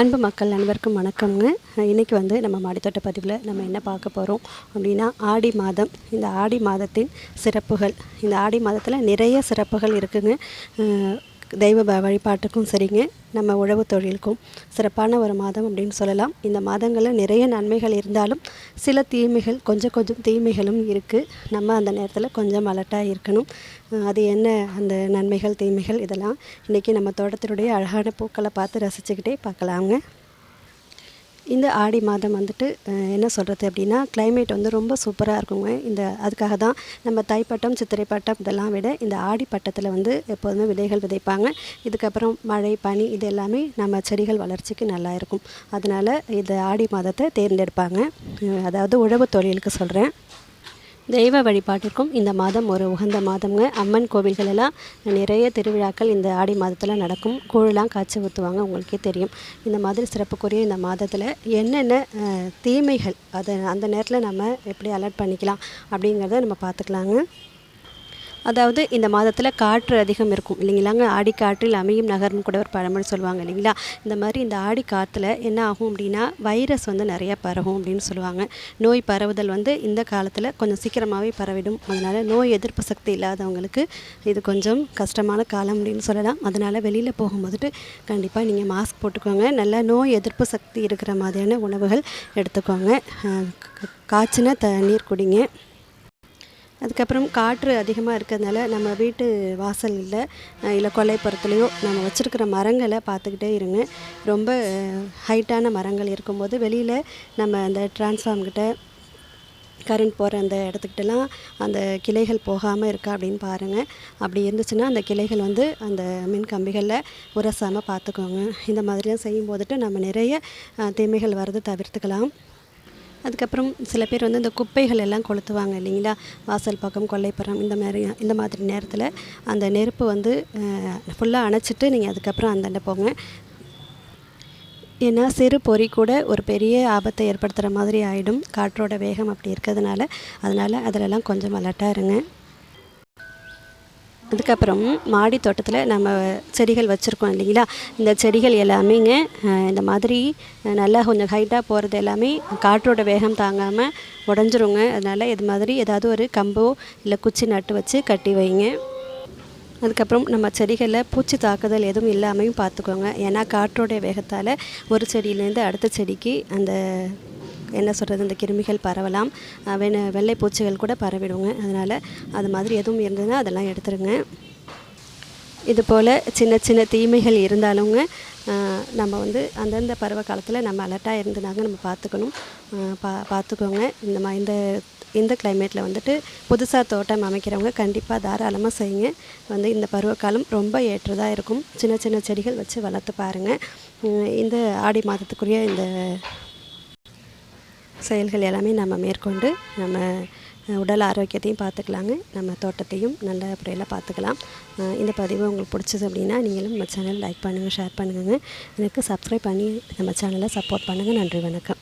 அன்பு மக்கள் அனைவருக்கும் வணக்கம்ங்க. இன்றைக்கி வந்து நம்ம மாடித்தோட்ட பதிவில் நம்ம என்ன பார்க்க போகிறோம் அப்படின்னா ஆடி மாதம். இந்த ஆடி மாதத்தின் சிறப்புகள். இந்த ஆடி மாதத்தில் நிறைய சிறப்புகள் இருக்குதுங்க தெய்வ வழிபாட்டுக்கும் சரிங்க. நம்ம உழவு தொழிலுக்கும் சிறப்பான ஒரு மாதம் அப்படின்னு சொல்லலாம். இந்த மாதங்களில் நிறைய நன்மைகள் இருந்தாலும் சில தீமைகள் கொஞ்சம் கொஞ்சம் தீமைகளும் இருக்குது நம்ம அந்த நேரத்தில் கொஞ்சம் அலர்ட்டாக இருக்கணும். அது என்ன அந்த நன்மைகள் தீமைகள் இதெல்லாம் இன்றைக்கி நம்ம தோட்டத்தினுடைய அழகான பூக்களை பார்த்து ரசிச்சுக்கிட்டே பார்க்கலாங்க. இந்த ஆடி மாதம் வந்துட்டு என்ன சொல்கிறது அப்படின்னா கிளைமேட் வந்து ரொம்ப சூப்பராக இருக்குங்க. இந்த அதுக்காக தான் நம்ம தைப்பட்டம் சித்திரை பட்டம் இதெல்லாம் விட இந்த ஆடி பட்டத்தில் வந்து எப்போதுமே விதைகள் விதைப்பாங்க. இதுக்கப்புறம் மழை பனி இது எல்லாமே நம்ம செடிகள் வளர்ச்சிக்கு நல்லா இருக்கும். அதனால் இந்த ஆடி மாதத்தை தேர்ந்தெடுப்பாங்க. அதாவது உழவு தொழிலுக்கு சொல்கிறேன் தெய்வ வழிபாட்டிற்கும் இந்த மாதம் ஒரு உகந்த மாதம்ங்க. அம்மன் கோவில்களெல்லாம் நிறைய திருவிழாக்கள் இந்த ஆடி மாதத்தில் நடக்கும். கூழெலாம் காய்ச்சி ஊற்றுவாங்க உங்களுக்கே தெரியும். இந்த மாதிரி சிறப்புக்குரிய இந்த மாதத்தில் என்னென்ன தீமைகள் அதை அந்த நேரத்தில் நம்ம எப்படி அலர்ட் பண்ணிக்கலாம் அப்படிங்கிறத நம்ம பார்த்துக்கலாங்க. அதாவது இந்த மாதத்தில் காற்று அதிகம் இருக்கும் இல்லைங்களாங்க? ஆடி காற்றில் அமையும் நகர்னு கூட ஒரு பழமொழி சொல்லுவாங்க இல்லைங்களா? இந்த மாதிரி இந்த ஆடி காற்றுல என்ன ஆகும் அப்படின்னா வைரஸ் வந்து நிறையா பரவும் அப்படின்னு சொல்லுவாங்க. நோய் பரவுதல் வந்து இந்த காலத்தில் கொஞ்சம் சீக்கிரமாகவே பரவிடும். அதனால் நோய் எதிர்ப்பு சக்தி இல்லாதவங்களுக்கு இது கொஞ்சம் கஷ்டமான காலம் அப்படின்னு சொல்லலாம். அதனால் வெளியில் போகும்போதுட்டு கண்டிப்பாக நீங்கள் மாஸ்க் போட்டுக்கோங்க. நல்லா நோய் எதிர்ப்பு சக்தி இருக்கிற மாதிரியான உணவுகள் எடுத்துக்கோங்க. காய்ச்சின தண்ணீர் குடிங்க. அதுக்கப்புறம் காற்று அதிகமாக இருக்கிறதுனால நம்ம வீட்டு வாசலில் இல்லை கொல்லைப்புறத்துலேயோ நம்ம வச்சுருக்கிற மரங்களை பார்த்துக்கிட்டே இருங்க. ரொம்ப ஹைட்டான மரங்கள் இருக்கும்போது வெளியில் நம்ம அந்த டிரான்ஸ்ஃபார்ம் கிட்ட கரண்ட் போகிற அந்த இடத்துக்கிட்டலாம் அந்த கிளைகள் போகாமல் இருக்கா அப்படின்னு பாருங்கள் அப்படி இருந்துச்சுன்னா அந்த கிளைகள் வந்து அந்த மின் கம்பிகளில் உரசாமல் பார்த்துக்கோங்க. இந்த மாதிரிலாம் செய்யும் போதுட்டு நம்ம நிறைய தீமைகள் வரதை தவிர்த்துக்கலாம். அதுக்கப்புறம் சில பேர் வந்து இந்த குப்பைகள் எல்லாம் கொளுத்துவாங்க இல்லைங்களா? வாசல் பக்கம் கொல்லைப்புறம் இந்த மாதிரி இந்த மாதிரி நேரத்தில் அந்த நெருப்பு வந்து ஃபுல்லாக அணைச்சிட்டு நீங்கள் அதுக்கப்புறம் அந்தாண்ட போங்க. ஏன்னா சிறு பொறி கூட ஒரு பெரிய ஆபத்தை ஏற்படுத்துகிற மாதிரி ஆகிடும் காற்றோட வேகம் அப்படி இருக்கிறதுனால. அதனால் அதிலெல்லாம் கொஞ்சம் அலர்ட்டாக இருங்க. அதுக்கப்புறம் மாடி தோட்டத்தில் நம்ம செடிகள் வச்சுருக்கோம் இல்லைங்களா? இந்த செடிகள் எல்லாமேங்க இந்த மாதிரி நல்லா கொஞ்சம் ஹைட்டாக போகிறது எல்லாமே காற்றோட வேகம் தாங்காமல் உடஞ்சிருங்க. அதனால் இது மாதிரி ஏதாவது ஒரு கம்போ இல்லை குச்சி நட்டு வச்சு கட்டி வைங்க. அதுக்கப்புறம் நம்ம செடிகளில் பூச்சி தாக்குதல் எதுவும் இல்லாமையும் பார்த்துக்கோங்க. ஏன்னா காற்றோடைய வேகத்தால் ஒரு செடியிலேருந்து அடுத்த செடிக்கு அந்த என்ன சொல்கிறது இந்த கிருமிகள் பரவலாம். வெண்ண வெள்ளை பூச்சிகள் கூட பரவிடுங்க. அதனால் அது மாதிரி எதுவும் இருந்ததுன்னா அதெல்லாம் எடுத்துருங்க. இது போல் சின்ன சின்ன தீமைகள் இருந்தாலுங்க நம்ம வந்து அந்தந்த பருவ காலத்தில் நம்ம அலர்ட்டாக இருந்தனாங்க நம்ம பார்த்துக்கணும் பா பார்த்துக்கோங்க இந்த மா இந்த இந்த கிளைமேட்டில் வந்துட்டு புதுசாக தோட்டம் அமைக்கிறவங்க கண்டிப்பாக தாராளமாக செய்யுங்க. வந்து இந்த பருவக்காலம் ரொம்ப ஏற்றதாக இருக்கும். சின்ன சின்ன செடிகள் வச்சு வளர்த்து பாருங்கள் இந்த ஆடி மாதத்துக்குரிய இந்த செயல்கள் எல்லாமே நம்ம மேற்கொண்டு நம்ம உடல் ஆரோக்கியத்தையும் பார்த்துக்கலாங்க. நம்ம தோட்டத்தையும் நல்ல முறையில் பார்த்துக்கலாம். இந்த பதிவு உங்களுக்கு பிடிச்சது அப்படின்னா நீங்களும் நம்ம சேனல் லைக் பண்ணுங்கள் ஷேர் பண்ணுங்கள் எனக்கு சப்ஸ்கிரைப் பண்ணி நம்ம சேனலை சப்போர்ட் பண்ணுங்கள் நன்றி வணக்கம்.